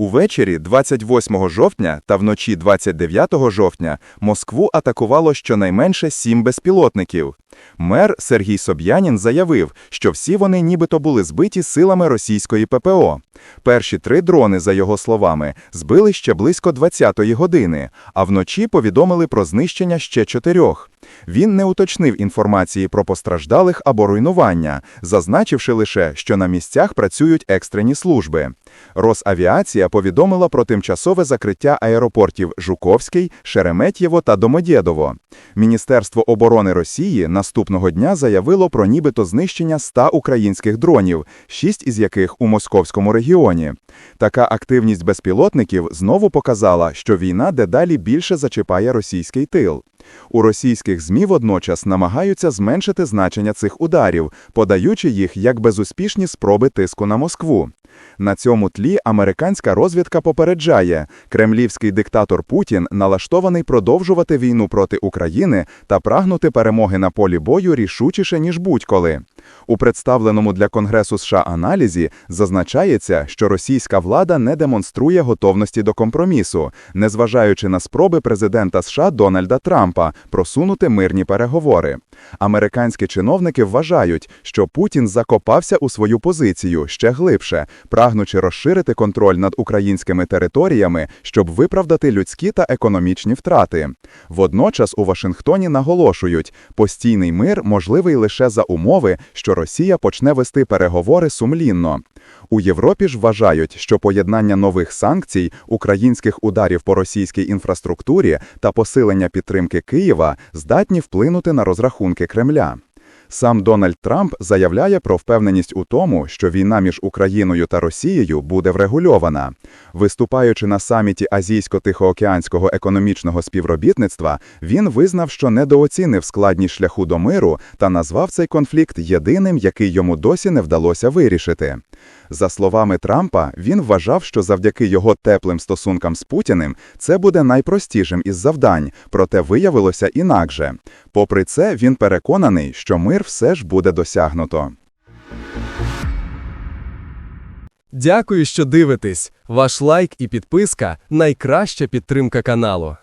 Увечері 28 жовтня та вночі 29 жовтня Москву атакувало щонайменше сім безпілотників. Мер Сергій Соб'янін заявив, що всі вони нібито були збиті силами російської ППО. Перші три дрони, за його словами, збили ще близько 20-ї години, а вночі повідомили про знищення ще чотирьох. Він не уточнив інформації про постраждалих або руйнування, зазначивши лише, що на місцях працюють екстрені служби. Росавіація повідомила про тимчасове закриття аеропортів Жуковський, Шереметьєво та Домодєдово. Міністерство оборони Росії наступного дня заявило про нібито знищення 100 українських дронів, шість із яких у московському регіоні. Така активність безпілотників знову показала, що війна дедалі більше зачіпає російський тил. У російських ЗМІ водночас намагаються зменшити значення цих ударів, подаючи їх як безуспішні спроби тиску на Москву. На цьому тлі американська розвідка попереджає, кремлівський диктатор Путін налаштований продовжувати війну проти України та прагнути перемоги на полі бою рішучіше, ніж будь-коли. У представленому для Конгресу США аналізі зазначається, що російська влада не демонструє готовності до компромісу, незважаючи на спроби президента США Дональда Трампа просунути мирні переговори. Американські чиновники вважають, що Путін закопався у свою позицію ще глибше, прагнучи розширити контроль над українськими територіями, щоб виправдати людські та економічні втрати. Водночас у Вашингтоні наголошують, постійний мир можливий лише за умови, що Росія почне вести переговори сумлінно. У Європі ж вважають, що поєднання нових санкцій, українських ударів по російській інфраструктурі та посилення підтримки Києва здатні вплинути на розрахунки Кремля. Сам Дональд Трамп заявляє про впевненість у тому, що війна між Україною та Росією буде врегульована. Виступаючи на саміті Азійсько-Тихоокеанського економічного співробітництва, він визнав, що недооцінив складність шляху до миру та назвав цей конфлікт єдиним, який йому досі не вдалося вирішити. За словами Трампа, він вважав, що завдяки його теплим стосункам з Путіним це буде найпростішим із завдань, проте виявилося інакше. Попри це, він переконаний, що мир все ж буде досягнуто. Дякую, що дивитесь. Ваш лайк і підписка найкраща підтримка каналу.